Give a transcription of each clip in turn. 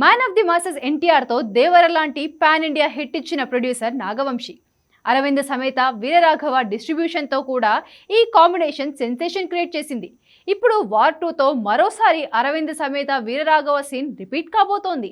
Man of the masses ఎన్టీఆర్తో దేవర లాంటి pan India hit ఇచ్చిన ప్రొడ్యూసర్ నాగవంశి. అరవింద్ సమేత వీరరాఘవ డిస్ట్రిబ్యూషన్తో కూడా ఈ కాంబినేషన్ సెన్సేషన్ క్రియేట్ చేసింది. ఇప్పుడు వార్ టూతో మరోసారి అరవింద్ సమేత వీరరాఘవ సీన్ రిపీట్ కాబోతోంది.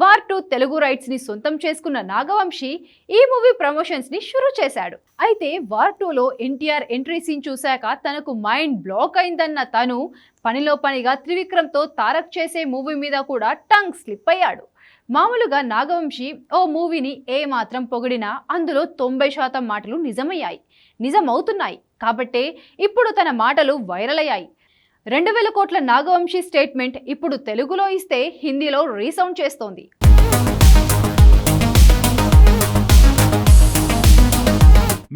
వార్ టూ తెలుగు రైట్స్ని సొంతం చేసుకున్న నాగవంశి ఈ మూవీ ప్రమోషన్స్ని చేశాడు. అయితే వార్ టూలో ఎన్టీఆర్ ఎంట్రీ సీన్ చూశాక తనకు మైండ్ బ్లాక్ అయిందన్న తను పనిలో పనిగా త్రివిక్రమ్తో తారక్ చేసే మూవీ మీద కూడా టంగ్ స్లిప్ అయ్యాడు. మామూలుగా నాగవంశి ఓ మూవీని ఏ మాత్రం పొగిడినా అందులో తొంభై శాతం మాటలు నిజమయ్యాయి నిజమవుతున్నాయి. కాబట్టే ఇప్పుడు తన మాటలు వైరల్ అయ్యాయి. రెండు వేల కోట్ల నాగవంశీ స్టేట్మెంట్ ఇప్పుడు తెలుగులో ఇస్తే హిందీలో రీసౌండ్ చేస్తోంది.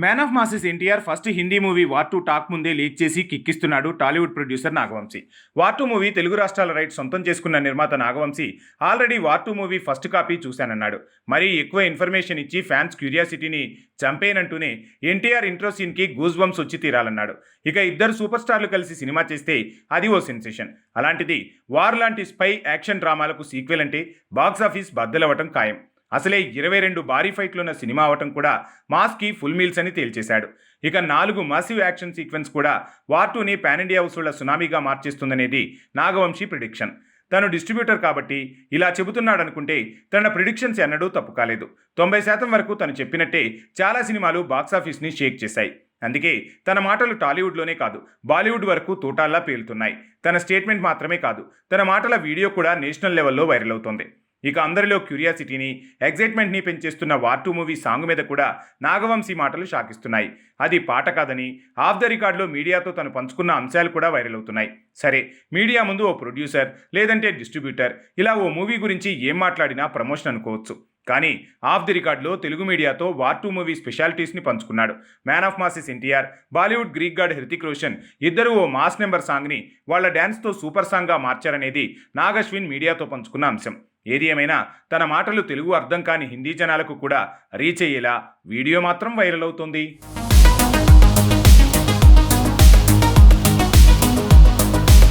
Man of masses NTR first Hindi movie War two talk ముందే లీక్ చేసి కిక్కిస్తున్నాడు Tollywood producer Nagavamsi. War two movie Telugu రాష్ట్రాల రైట్ సొంతం చేసుకున్న నిర్మాత Nagavamsi already War two movie first copy చూశానన్నాడు. మరీ ఎక్కువ ఇన్ఫర్మేషన్ ఇచ్చి ఫ్యాన్స్ క్యూరియాసిటీని చంపేనంటూనే ఎన్టీఆర్ ఇంట్రో సీన్కి గూజ్ బంప్స్ వచ్చి తీరాలన్నాడు. ఇక ఇద్దరు సూపర్ స్టార్లు కలిసి సినిమా చేస్తే అది ఓ సెన్సేషన్. అలాంటిది వార్ లాంటి స్పై యాక్షన్ డ్రామాలకు సీక్వెల్ అంటే బాక్సాఫీస్ బద్దలవ్వటం ఖాయం. అసలే ఇరవై రెండు భారీ ఫైట్లున్న సినిమా అవటం కూడా మాస్కి ఫుల్ మీల్స్ అని తేల్చేశాడు. ఇక నాలుగు మాసివ్ యాక్షన్ సీక్వెన్స్ కూడా వార్ టూని పాన్ ఇండియా వసూళ్ళ సునామీగా మార్చేస్తుందనేది నాగవంశీ ప్రిడిక్షన్ తను డిస్ట్రిబ్యూటర్ కాబట్టి ఇలా చెబుతున్నాడనుకుంటే తన ప్రిడిక్షన్స్ ఎన్నడూ తప్పు కాలేదు. తొంభై శాతం వరకు తను చెప్పినట్టే చాలా సినిమాలు బాక్సాఫీస్ని షేక్ చేశాయి. అందుకే తన మాటలు టాలీవుడ్లోనే కాదు బాలీవుడ్ వరకు తూటాల్లా పేలుతున్నాయి. తన స్టేట్మెంట్ మాత్రమే కాదు తన మాటల వీడియో కూడా నేషనల్ లెవెల్లో వైరల్ అవుతోంది. ఇక అందరిలో క్యూరియాసిటీని ఎగ్జైట్మెంట్ని పెంచేస్తున్న వార్ టూ మూవీ సాంగ్ మీద కూడా నాగవంశీ మాటలు షాకిస్తున్నాయి. అది పాట కాదని ఆఫ్ ద రికార్డులో మీడియాతో తను పంచుకున్న అంశాలు కూడా వైరల్ అవుతున్నాయి. సరే మీడియా ముందు ఓ ప్రొడ్యూసర్ లేదంటే డిస్ట్రిబ్యూటర్ ఇలా ఓ మూవీ గురించి ఏం మాట్లాడినా ప్రమోషన్ అనుకోవచ్చు. కానీ ఆఫ్ ది రికార్డులో తెలుగు మీడియాతో వార్ టూ మూవీ స్పెషాలిటీస్ని పంచుకున్నాడు. Man of masses NTR Bollywood Greek god Hrithik Roshan ఇద్దరు ఓ మాస్ నెంబర్ సాంగ్ని వాళ్ళ డ్యాన్స్తో సూపర్ సాంగ్గా మార్చారనేది నాగశ్విన్ మీడియాతో పంచుకున్న అంశం. ఏది ఏమైనా తన మాటలు తెలుగు అర్థం కాని హిందీ జనాలకు కూడా రీచ్ అయ్యేలా వీడియో మాత్రం వైరల్ అవుతుంది.